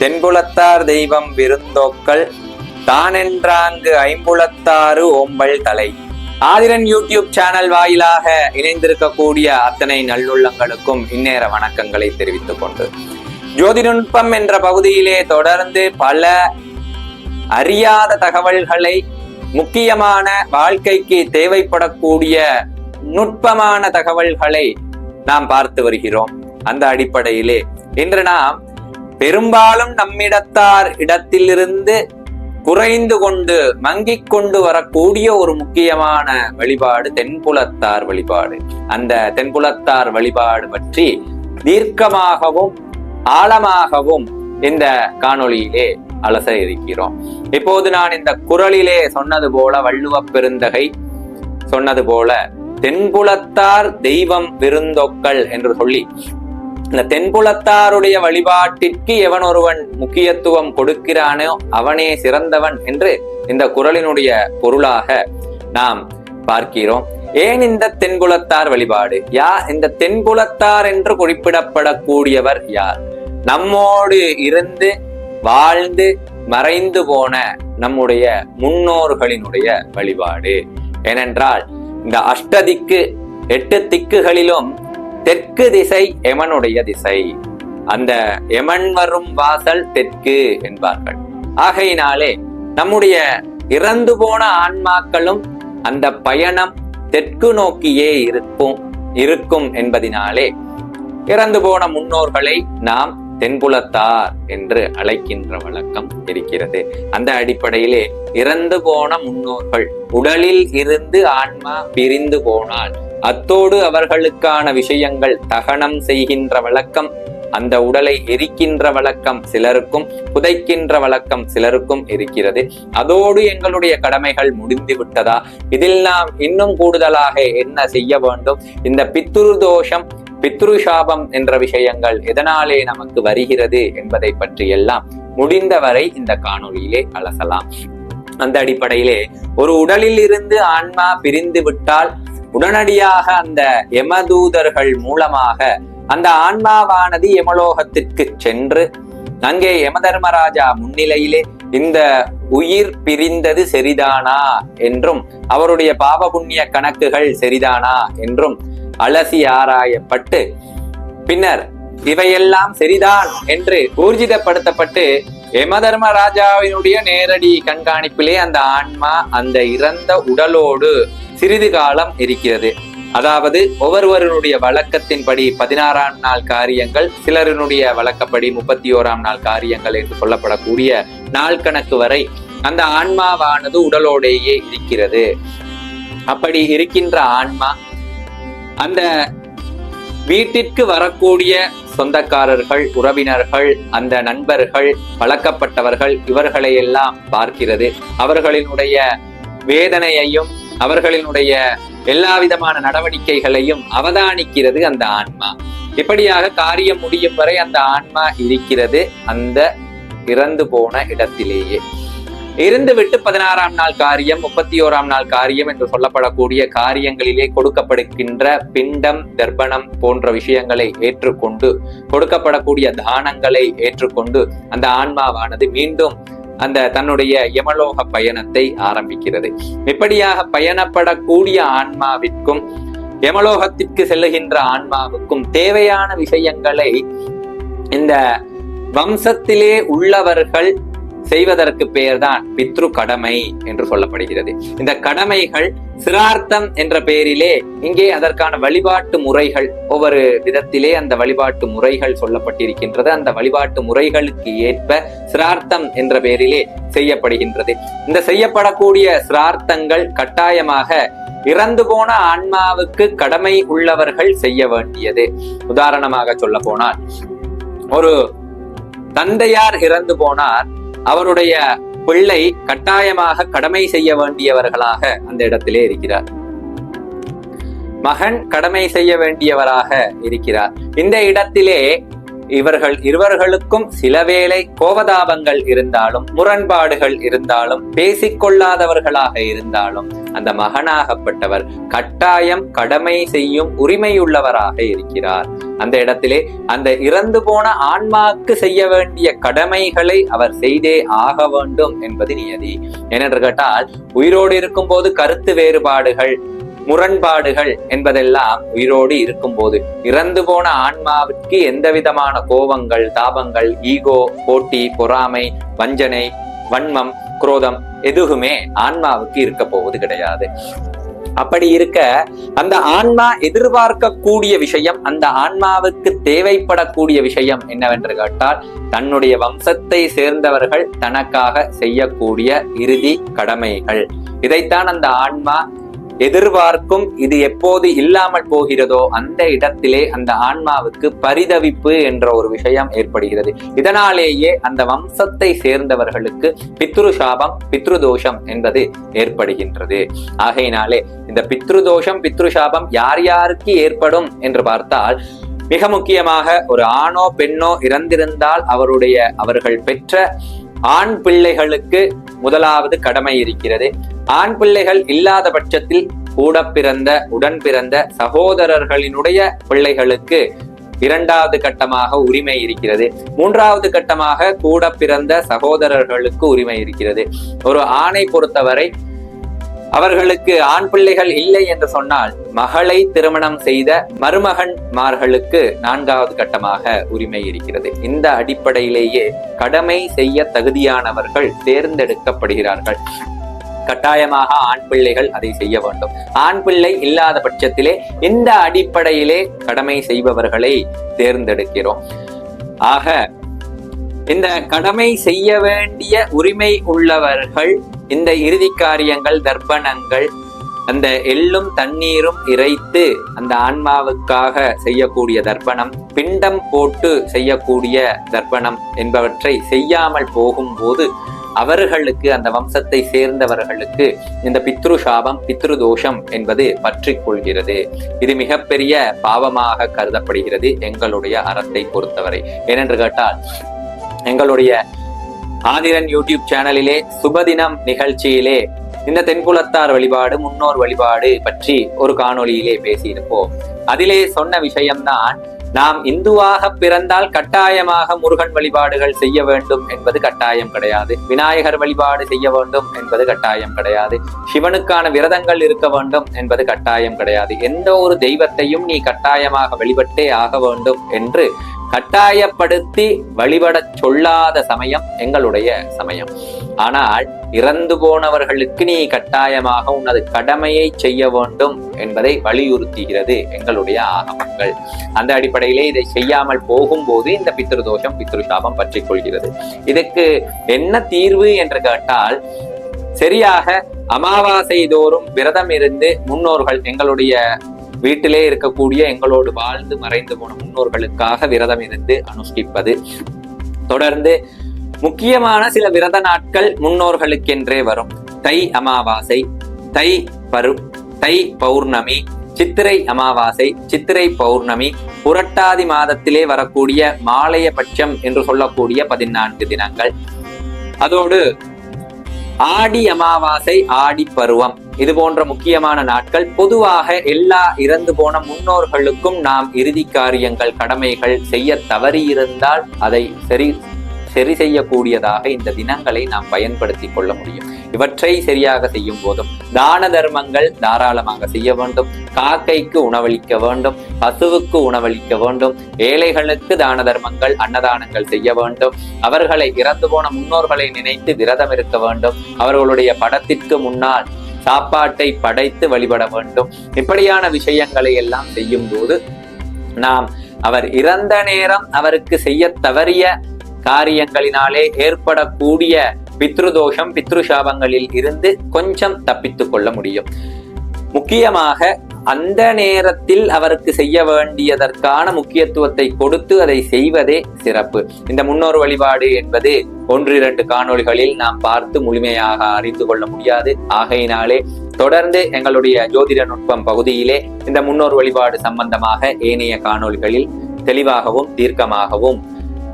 தென்புலத்தார் தெய்வம் விருந்தோக்கள் தானென்றாங்கு ஐம்புலத்தாறு ஓம்பல் தலை. Aadhiran YouTube channel வாயிலாக இணைந்திருக்கக்கூடிய அத்தனை நல்லுள்ளங்களுக்கும் இந்நேர வணக்கங்களை தெரிவித்துக் கொண்டு. ஜோதிநுட்பம் என்ற பகுதியிலே தொடர்ந்து பல அறியாத தகவல்களை முக்கியமான வாழ்க்கைக்கு தேவைப்படக்கூடிய நுட்பமான தகவல்களை நாம் பார்த்து வருகிறோம். அந்த அடிப்படையிலே இன்று நாம் பெரும்பாலும் நம்மிடத்தார் இடத்திலிருந்து குறைந்து கொண்டு மங்கிக் கொண்டு வரக்கூடிய ஒரு முக்கியமான வழிபாடு தென்புலத்தார் வழிபாடு. அந்த தென்புலத்தார் வழிபாடு பற்றி தீர்க்கமாகவும் ஆழமாகவும் இந்த காணொளியிலே அலச இருக்கிறோம். இப்போது நான் இந்த குரலிலே சொன்னது போல வள்ளுவ பெருந்தகை சொன்னது போல தென்புலத்தார் தெய்வம் விருந்தொக்கள் என்று சொல்லி இந்த தென்புலத்தாருடைய வழிபாட்டிற்கு எவன் ஒருவன் முக்கியத்துவம் கொடுக்கிறானோ அவனே சிறந்தவன் என்று இந்த குரலினுடைய பொருளாக நாம் பார்க்கிறோம். ஏன் இந்த தென்புலத்தார் வழிபாடு? யா இந்த தென்புலத்தார் என்று குறிப்பிடப்படக்கூடியவர் யார்? நம்மோடு இருந்து வாழ்ந்து மறைந்து போன நம்முடைய முன்னோர்களினுடைய வழிபாடு. ஏனென்றால் இந்த அஷ்டதிக்கு எட்டு திக்குகளிலும் தெற்கு திசை எமனுடைய திசை. அந்த எமன் வரும் வாசல் தெற்கு என்பார்கள். ஆகையினாலே நம்முடைய இறந்து போன ஆன்மாக்களும் அந்த பயணம் தெற்கு நோக்கியே இருக்கும் இருக்கும் என்பதினாலே இறந்து போன முன்னோர்களை நாம் தென்புலத்தார் என்று அழைக்கின்ற வழக்கம் இருக்கிறது. அந்த அடிப்படையிலே இறந்து போன முன்னோர்கள் உடலில் இருந்து ஆன்மா பிரிந்து போனால் அத்தோடு அவர்களுக்கான விஷயங்கள் தகனம் செய்கின்ற வழக்கம் அந்த உடலை எரிக்கின்ற வழக்கம் சிலருக்கும் புதைக்கின்ற வழக்கம் சிலருக்கும் இருக்கிறது. அதோடு எங்களுடைய கடமைகள் முடிந்து விட்டதா? இதில் நாம் இன்னும் கூடுதலாக என்ன செய்ய வேண்டும்? இந்த பித்ரு தோஷம் பித்ரு சாபம் என்ற விஷயங்கள் எதனாலே நமக்கு வருகிறது என்பதை பற்றி எல்லாம் முடிந்தவரை இந்த காணொளியிலே அலசலாம். அந்த அடிப்படையிலே ஒரு உடலில் இருந்து ஆன்மா பிரிந்து விட்டால் உடனடியாக அந்த யமதூதர்கள் மூலமாக அந்த ஆன்மாவானது எமலோகத்திற்கு சென்று அங்கே யமதர்மராஜா முன்னிலையிலே இந்த உயிர் பிரிந்தது சரிதானா என்றும் அவருடைய பாவ புண்ணிய கணக்குகள் சரிதானா என்றும் அலசி ஆராயப்பட்டு பின்னர் இவையெல்லாம் சரிதான் என்று ஊர்ஜிதப்படுத்தப்பட்டு யமதர்மராஜாவினுடைய நேரடி கண்காணிப்பிலே அந்த ஆன்மா அந்த இறந்த உடலோடு சிறிது காலம் இருக்கிறது. அதாவது ஒவ்வொருவருடைய வழக்கத்தின்படி பதினாறாம் நாள் காரியங்கள் சிலரினுடைய வழக்கப்படி முப்பத்தி ஓராம் நாள் காரியங்கள் என்று சொல்லப்படக்கூடிய நாள் கணக்கு வரை அந்த ஆன்மாவானது உடலோடேயே இருக்கிறது. அப்படி இருக்கின்ற ஆன்மா அந்த வீட்டிற்கு வரக்கூடிய சொந்தக்காரர்கள் உறவினர்கள் அந்த நண்பர்கள் பழக்கப்பட்டவர்கள் இவர்களை எல்லாம் பார்க்கிறது. அவர்களினுடைய வேதனையையும் அவர்களினுடைய எல்லா விதமான நடவடிக்கைகளையும் அவதானிக்கிறது அந்த ஆன்மா. இப்படியாக காரியம் முடியும் வரை அந்த ஆன்மா இருக்கிறது அந்த இறந்து போன இடத்திலேயே. இருந்து விட்டு பதினாறாம் நாள் காரியம் முப்பத்தி ஓராம் நாள் காரியம் என்று சொல்லப்படக்கூடிய காரியங்களிலே கொடுக்கப்படுகின்ற பிண்டம் தர்ப்பணம் போன்ற விஷயங்களை ஏற்றுக்கொண்டு கொடுக்கப்படக்கூடிய தானங்களை ஏற்றுக்கொண்டு அந்த ஆன்மாவானது மீண்டும் அந்த தன்னுடைய யமலோக பயணத்தை ஆரம்பிக்கிறது. இப்படியாக பயணப்படக்கூடிய ஆன்மாவிற்கும் யமலோகத்திற்கு செல்லுகின்ற ஆன்மாவுக்கும் தேவையான விஷயங்களை இந்த வம்சத்திலே உள்ளவர்கள் செய்வதற்கு பெயர்தான் பித்ரு கடமை என்று சொல்லப்படுகிறது. இந்த கடமைகள் சிரார்த்தம் என்ற பெயரிலே இங்கே அதற்கான வழிபாட்டு முறைகள் ஒவ்வொரு விதத்திலே அந்த வழிபாட்டு முறைகள் சொல்லப்பட்டிருக்கின்றது. அந்த வழிபாட்டு முறைகளுக்கு ஏற்ப சிரார்த்தம் என்ற பெயரிலே செய்யப்படுகின்றது. இந்த செய்யப்படக்கூடிய சிரார்த்தங்கள் கட்டாயமாக இறந்து போன ஆன்மாவுக்கு கடமை உள்ளவர்கள் செய்ய வேண்டியது. உதாரணமாக சொல்ல போனால் ஒரு தந்தையார் இறந்து போனார். அவருடைய பிள்ளை கட்டாயமாக கடமை செய்ய வேண்டியவர்களாக அந்த இடத்திலே இருக்கிறார். மகன் கடமை செய்ய வேண்டியவராக இருக்கிறார். இந்த இடத்திலே இவர்கள் இருவர்களுக்கும் சில வேளை கோபதாபங்கள் இருந்தாலும் முரண்பாடுகள் இருந்தாலும் பேசிக்கொள்ளாதவர்களாக இருந்தாலும் அந்த மகனாகப்பட்டவர் கட்டாயம் கடமை செய்யும் உரிமையுள்ளவராக இருக்கிறார். அந்த இடத்திலே அந்த இறந்து போன ஆன்மாவுக்கு செய்ய வேண்டிய கடமைகளை அவர் செய்தே ஆக வேண்டும் என்பது நியதி. ஏனென்று கேட்டால் உயிரோடு இருக்கும்போது கருத்து வேறுபாடுகள் முரண்பாடுகள் என்பதெல்லாம் உயிரோடு இருக்கும்போது இறந்து போன ஆன்மாவிற்கு எந்த விதமான கோபங்கள் தாபங்கள் ஈகோ போட்டி பொறாமை வஞ்சனை வன்மம் குரோதம் எதுவுமே ஆன்மாவுக்கு இருக்க போவது கிடையாது. அப்படி இருக்க அந்த ஆன்மா எதிர்பார்க்கக்கூடிய விஷயம் அந்த ஆன்மாவுக்கு தேவைப்படக்கூடிய விஷயம் என்னவென்று கேட்டால் தன்னுடைய வம்சத்தை சேர்ந்தவர்கள் தனக்காக செய்யக்கூடிய இறுதி கடமைகள். இதைத்தான் அந்த ஆன்மா எதிர்பார்க்கும் இது எப்போது இல்லாமல் போகிறதோ அந்த இடத்திலே அந்த ஆன்மாவுக்கு பரிதவிப்பு என்ற ஒரு விஷயம் ஏற்படுகிறது. இதனாலேயே அந்த வம்சத்தை சேர்ந்தவர்களுக்கு பித்ரு சாபம் பித்ரு தோஷம் என்பது ஏற்படுகின்றது. ஆகையினாலே இந்த பித்ரு தோஷம் பித்ரு சாபம் யார் யாருக்கு ஏற்படும் என்று பார்த்தால் மிக முக்கியமாக ஒரு ஆணோ பெண்ணோ இறந்திருந்தால் அவருடைய அவர்கள் பெற்ற ஆண் பிள்ளைகளுக்கு முதலாவது கடமை இருக்கிறது. ஆண் பிள்ளைகள் இல்லாத பட்சத்தில் கூட பிறந்த உடன் பிறந்த சகோதரர்களினுடைய பிள்ளைகளுக்கு இரண்டாவது கட்டமாக உரிமை இருக்கிறது. மூன்றாவது கட்டமாக கூட பிறந்த சகோதரர்களுக்கு உரிமை இருக்கிறது. ஒரு ஆணை பொறுத்தவரை அவர்களுக்கு ஆண் பிள்ளைகள் இல்லை என்று சொன்னால் மகளை திருமணம் செய்த மருமகன்மார்களுக்கு நான்காவது கட்டமாக உரிமை இருக்கிறது. இந்த அடிப்படையிலேயே கடமை செய்ய தகுதியானவர்கள் தேர்ந்தெடுக்கப்படுகிறார்கள். கட்டாயமாக ஆண் பிள்ளைகள் அதை செய்ய வேண்டும். ஆண் பிள்ளை இல்லாத பட்சத்திலே இந்த அடிப்படையிலே கடமை செய்பவர்களை தேர்ந்தெடுக்கிறோம். ஆக இந்த கடமை செய்ய வேண்டிய உரிமை உள்ளவர்கள் இந்த இறுதி காரியங்கள் தர்ப்பணங்கள் அந்த எள்ளும் தண்ணீரும் இறைத்து அந்த ஆன்மாவுக்காக செய்யக்கூடிய தர்ப்பணம் பிண்டம் போட்டு செய்யக்கூடிய தர்ப்பணம் என்பவற்றை செய்யாமல் போகும்போது அவர்களுக்கு அந்த வம்சத்தை சேர்ந்தவர்களுக்கு இந்த பித்ரு சாபம் பித்ரு தோஷம் என்பது பற்றி கொள்கிறது. இது மிகப்பெரிய பாவமாக கருதப்படுகிறது எங்களுடைய அறத்தை பொறுத்தவரை. ஏனென்று கேட்டால் எங்களுடைய ஆதிரன் யூடியூப் சேனலிலே சுபதினம் நிகழ்ச்சியிலே இந்த தென்குலத்தார் வழிபாடு முன்னோர் வழிபாடு பற்றி ஒரு காணொலியிலே பேசியிருப்போம். அதிலே சொன்ன விஷயம்தான் நாம் இந்துவாக பிறந்தால் கட்டாயமாக முருகன் வழிபாடுகள் செய்ய வேண்டும் என்பது கட்டாயம் கிடையாது. விநாயகர் வழிபாடு செய்ய வேண்டும் என்பது கட்டாயம் கிடையாது. சிவனுக்கான விரதங்கள் இருக்க வேண்டும் என்பது கட்டாயம் கிடையாது. எந்த ஒரு தெய்வத்தையும் நீ கட்டாயமாக வழிபட்டே ஆக வேண்டும் என்று கட்டாயப்படுத்தி வழிபடச் சொல்லாத சமயம் எங்களுடைய சமயம். ஆனால் இறந்து போனவர்களுக்கு நீ கட்டாயமாக உனது கடமையை செய்ய வேண்டும் என்பதை வலியுறுத்துகிறது எங்களுடைய ஆகமங்கள். அந்த அடிப்படையிலே இதை செய்யாமல் போகும்போது இந்த பித்ருதோஷம் பித்ருஷாபம் பற்றி கொள்கிறது. இதுக்கு என்ன தீர்வு என்று கேட்டால் சரியாக அமாவாசை தோறும் விரதம் இருந்து முன்னோர்கள் எங்களுடைய வீட்டிலே இருக்கக்கூடிய எங்களோடு வாழ்ந்து மறைந்து போன முன்னோர்களுக்காக விரதம் இருந்து அனுஷ்டிப்பது. தொடர்ந்து முக்கியமான சில விரத நாட்கள் முன்னோர்களுக்கென்றே வரும். தை அமாவாசை தை பரு தை பௌர்ணமி சித்திரை அமாவாசை சித்திரை பௌர்ணமி புரட்டாதி மாதத்திலே வரக்கூடிய மாலைய பட்சம் என்று சொல்லக்கூடிய பதினான்கு தினங்கள். அதோடு ஆடி அமாவாசை ஆடி பருவம் இது போன்ற முக்கியமான நாட்கள் பொதுவாக எல்லா இறந்து போன முன்னோர்களுக்கும் நாம் இறுதி காரியங்கள் கடமைகள் செய்ய தவறியிருந்தால் அதை சரி சரி செய்யக்கூடியதாக இந்த தினங்களை நாம் பயன்படுத்தி கொள்ள முடியும். இவற்றை சரியாக செய்யும் போதும் தான தர்மங்கள் தாராளமாக செய்ய வேண்டும் காக்கைக்கு உணவளிக்க வேண்டும் பசுவுக்கு உணவளிக்க வேண்டும் ஏழைகளுக்கு தான தர்மங்கள் அன்னதானங்கள் செய்ய வேண்டும் அவர்களை இறந்து போன முன்னோர்களை நினைத்து விரதம் இருக்க வேண்டும் அவர்களுடைய படத்திற்கு முன்னால் சாப்பாட்டை படைத்து வழிபட வேண்டும். இப்படியான விஷயங்களை எல்லாம் செய்யும் போது நாம் அவர் இறந்த நேரம் அவருக்கு செய்ய தவறிய காரியங்களினாலே ஏற்படக்கூடிய பித்ருதோஷம் பித்ருசாபங்களில் இருந்து கொஞ்சம் தப்பித்துக் கொள்ள முடியும். முக்கியமாக அந்த நேரத்தில் அவருக்கு செய்ய வேண்டியதற்கான முக்கியத்துவத்தை கொடுத்து அதை செய்வதே சிறப்பு. இந்த முன்னோர் வழிபாடு என்பது ஒன்று இரண்டு காணொளிகளில் நாம் பார்த்து முழுமையாக அறிந்து கொள்ள முடியாது. ஆகையினாலே தொடர்ந்து எங்களுடைய ஜோதிட நுட்பம் பகுதியிலே இந்த முன்னோர் வழிபாடு சம்பந்தமாக ஏனைய காணொளிகளில் தெளிவாகவும் தீர்க்கமாகவும்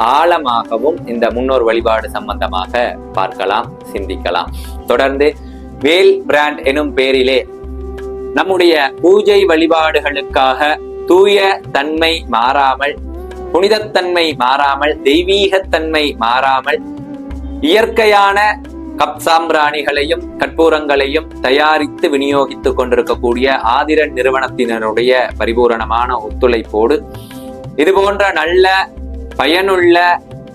ஆழமாகவும் இந்த முன்னோர் வழிபாடு சம்பந்தமாக பார்க்கலாம் சிந்திக்கலாம். தொடர்ந்து வேல் பிராண்ட் எனும் பேரிலே நம்முடைய பூஜை வழிபாடுகளுக்காக தூய தன்மை மாறாமல் புனிதத்தன்மை மாறாமல் தெய்வீகத்தன்மை மாறாமல் இயற்கையான கப்சாம்பிராணிகளையும் கற்பூரங்களையும் தயாரித்து விநியோகித்துக் கொண்டிருக்கக்கூடிய ஆதிர நிறுவனத்தினருடைய பரிபூரணமான ஒத்துழைப்போடு இது போன்ற நல்ல பயனுள்ள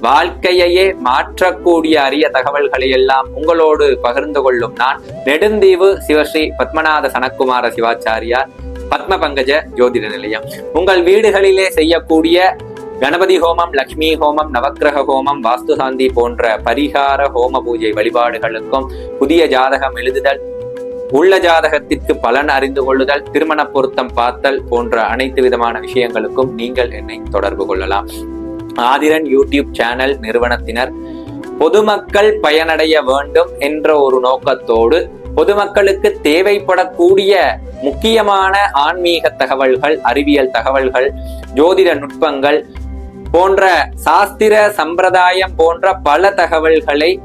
வாழ்க்கையையே மாற்றக்கூடிய அரிய தகவல்களை எல்லாம் உங்களோடு பகிர்ந்து கொள்ளும் நான் நெடுந்தீவு சிவஸ்ரீ பத்மநாத சனக்குமார சிவாச்சாரியார் பத்ம பங்கஜ ஜோதிட நிலையம். உங்கள் வீடுகளிலே செய்யக்கூடிய கணபதி ஹோமம் லக்ஷ்மி ஹோமம் நவக்கிரக ஹோமம் வாஸ்து சாந்தி போன்ற பரிகார ஹோம பூஜை வழிபாடுகளுக்கும் புதிய ஜாதகம் எழுதுதல் உள்ள ஜாதகத்திற்கு பலன் அறிந்து கொள்ளுதல் திருமண பொருத்தம் பார்த்தல் போன்ற அனைத்து விதமான விஷயங்களுக்கும் நீங்கள் என்னை தொடர்பு கொள்ளலாம். ஆதிரன் யூடியூப் சேனல் நிறுவனத்தினர். பொதுமக்கள் பயனடைய வேண்டும் என்ற ஒரு நோக்கத்தோடு பொதுமக்களுக்கு தேவைப்படக்கூடிய முக்கியமான ஆன்மீக தகவல்கள் அறிவியல் தகவல்கள் ஜோதிட நுட்பங்கள் போன்ற சாஸ்திர சம்பிரதாயம் போன்ற பல தகவல்களை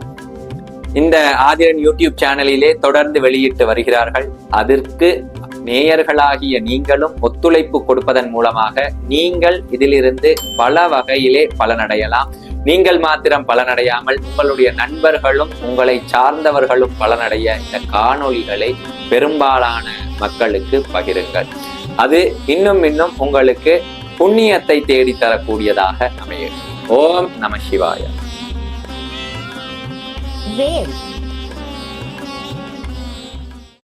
இந்த ஆதிரன் யூடியூப் சேனலிலே தொடர்ந்து வெளியிட்டு வருகிறார்கள். அதற்கு நேயர்களாகிய நீங்களும் ஒத்துழைப்பு கொடுப்பதன் மூலமாக நீங்கள் இதிலிருந்து பல வகையிலே பலனடையலாம். நீங்கள் மாத்திரம் பலனடையாமல் உங்களுடைய நண்பர்களும் உங்களை சார்ந்தவர்களும் பலனடைய இந்த காணொளிகளை பெரும்பாலான மக்களுக்கு பகிருங்கள். அது இன்னும் இன்னும் உங்களுக்கு புண்ணியத்தை தேடித்தரக்கூடியதாக அமையும். ஓம் நம சிவாய. வேல்.